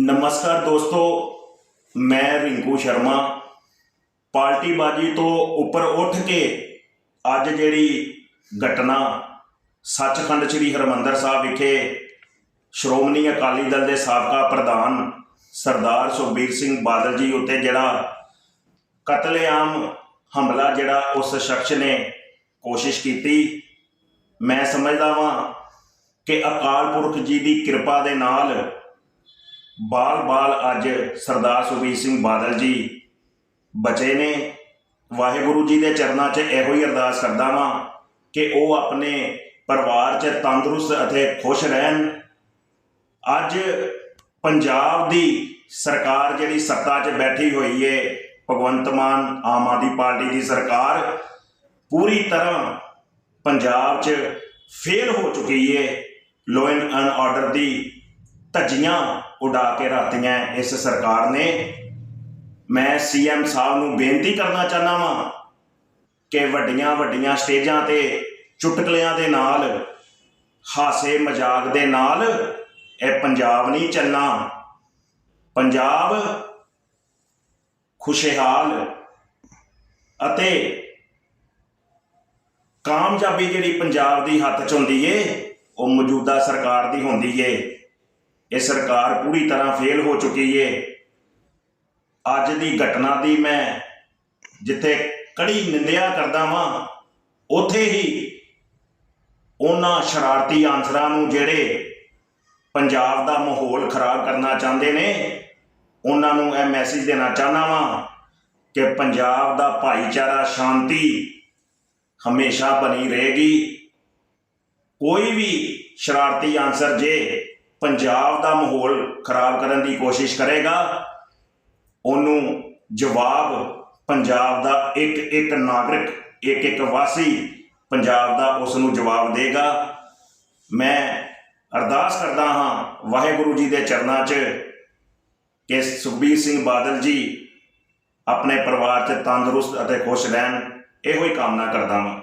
ਨਮਸਕਾਰ ਦੋਸਤੋ, ਮੈਂ ਰਿੰਕੂ ਸ਼ਰਮਾ। ਪਾਰਟੀ ਬਾਜੀ ਤੋਂ ਉੱਪਰ ਉੱਠ ਕੇ ਅੱਜ ਜਿਹੜੀ ਘਟਨਾ ਸੱਚਖੰਡ ਸ੍ਰੀ ਹਰਮੰਦਰ ਸਾਹਿਬ ਵਿਖੇ ਸ਼੍ਰੋਮਣੀ ਅਕਾਲੀ ਦਲ ਦੇ ਸਾਬਕਾ ਪ੍ਰਧਾਨ ਸਰਦਾਰ ਸੁਖਬੀਰ ਸਿੰਘ ਬਾਦਲ ਜੀ ਉੱਤੇ ਜਿਹੜਾ ਕਤਲੇਆਮ ਹਮਲਾ ਜਿਹੜਾ ਉਸ ਸ਼ਖਸ ਨੇ ਕੋਸ਼ਿਸ਼ ਕੀਤੀ, ਮੈਂ ਸਮਝਦਾ ਵਾਂ ਕਿ ਅਕਾਲ ਪੁਰਖ ਜੀ ਦੀ ਕਿਰਪਾ ਦੇ ਨਾਲ ਬਾਲ-ਬਾਲ ਅੱਜ ਸਰਦਾਰ ਸੁਖਬੀਰ ਸਿੰਘ ਬਾਦਲ ਜੀ ਬਚੇ ਨੇ। ਵਾਹਿਗੁਰੂ ਜੀ ਦੇ ਚਰਨਾਂ 'ਚ ਇਹੋ ਹੀ ਅਰਦਾਸ ਕਰਦਾ ਵਾਂ ਕਿ ਉਹ ਆਪਣੇ ਪਰਿਵਾਰ 'ਚ ਤੰਦਰੁਸਤ ਅਤੇ ਖੁਸ਼ ਰਹਿਣ। ਅੱਜ ਪੰਜਾਬ ਦੀ ਸਰਕਾਰ ਜਿਹੜੀ ਸੱਤਾ 'ਚ ਬੈਠੀ ਹੋਈ ਏ, ਭਗਵੰਤ ਮਾਨ ਆਮ ਆਦਮੀ ਪਾਰਟੀ ਦੀ ਸਰਕਾਰ, ਪੂਰੀ ਤਰ੍ਹਾਂ ਪੰਜਾਬ 'ਚ ਫੇਲ ਹੋ ਚੁੱਕੀ ਏ। ਲੋ ਐਂਡ ਆਰਡਰ ਦੀ ਧੱਜੀਆਂ ਉਡਾ ਕੇ ਰਾਤੀਆਂ ਇਸ ਸਰਕਾਰ ਨੇ। ਮੈਂ ਸੀਐਮ ਸਾਹਿਬ ਨੂੰ ਬੇਨਤੀ ਕਰਨਾ ਚਾਹਨਾ ਵਾਂ ਕਿ ਵੱਡੀਆਂ ਵੱਡੀਆਂ ਸਟੇਜਾਂ ਤੇ, ਚੁਟਕਲਿਆਂ ਦੇ ਨਾਲ, ਹਾਸੇ ਮਜ਼ਾਕ ਦੇ ਨਾਲ ਇਹ ਪੰਜਾਬ ਨਹੀਂ ਚੱਲਣਾ। ਪੰਜਾਬ ਖੁਸ਼ਹਾਲ ਅਤੇ ਕਾਮਯਾਬੀ ਜਿਹੜੀ ਪੰਜਾਬ ਦੀ ਹੱਥ 'ਚ ਹੁੰਦੀ ਏ, ਉਹ ਮੌਜੂਦਾ ਸਰਕਾਰ ਦੀ ਹੁੰਦੀ ਏ। ਇਹ ਸਰਕਾਰ ਪੂਰੀ ਤਰ੍ਹਾਂ ਫੇਲ ਹੋ ਚੁੱਕੀ ਏ। ਅੱਜ ਦੀ ਘਟਨਾ ਦੀ ਮੈਂ ਜਿੱਥੇ ਕੜੀ ਨਿੰਦਿਆ ਕਰਦਾ ਵਾਂ, ਉਥੇ ਹੀ ਉਹਨਾਂ ਸ਼ਰਾਰਤੀ ਆਂਸਰਾਂ ਨੂੰ ਜਿਹੜੇ ਪੰਜਾਬ ਦਾ ਮਾਹੌਲ ਖਰਾਬ ਕਰਨਾ ਚਾਹੁੰਦੇ ਨੇ, ਉਹਨਾਂ ਨੂੰ ਇਹ ਮੈਸੇਜ ਦੇਣਾ ਚਾਹਨਾ ਵਾਂ ਕਿ ਪੰਜਾਬ ਦਾ ਭਾਈਚਾਰਾ ਸ਼ਾਂਤੀ ਹਮੇਸ਼ਾ ਬਣੀ ਰਹੇਗੀ। ਕੋਈ ਵੀ ਸ਼ਰਾਰਤੀ ਆਂਸਰ ਜੇ ਪੰਜਾਬ ਦਾ ਮਾਹੌਲ ਖਰਾਬ ਕਰਨ ਦੀ ਕੋਸ਼ਿਸ਼ ਕਰੇਗਾ, ਉਹਨੂੰ ਜਵਾਬ ਪੰਜਾਬ ਦਾ ਇੱਕ ਇੱਕ ਨਾਗਰਿਕ, ਇੱਕ ਇੱਕ ਵਾਸੀ ਪੰਜਾਬ ਦਾ ਉਸ ਨੂੰ ਜਵਾਬ ਦੇਗਾ। ਮੈਂ ਅਰਦਾਸ ਕਰਦਾ ਹਾਂ ਵਾਹਿਗੁਰੂ ਜੀ ਦੇ ਚਰਨਾਂ 'ਚ ਕਿ ਸੁਖਬੀਰ ਸਿੰਘ ਬਾਦਲ ਜੀ ਆਪਣੇ ਪਰਿਵਾਰ 'ਚ ਤੰਦਰੁਸਤ ਅਤੇ ਖੁਸ਼ ਰਹਿਣ, ਇਹੋ ਹੀ ਕਾਮਨਾ ਕਰਦਾ ਹਾਂ।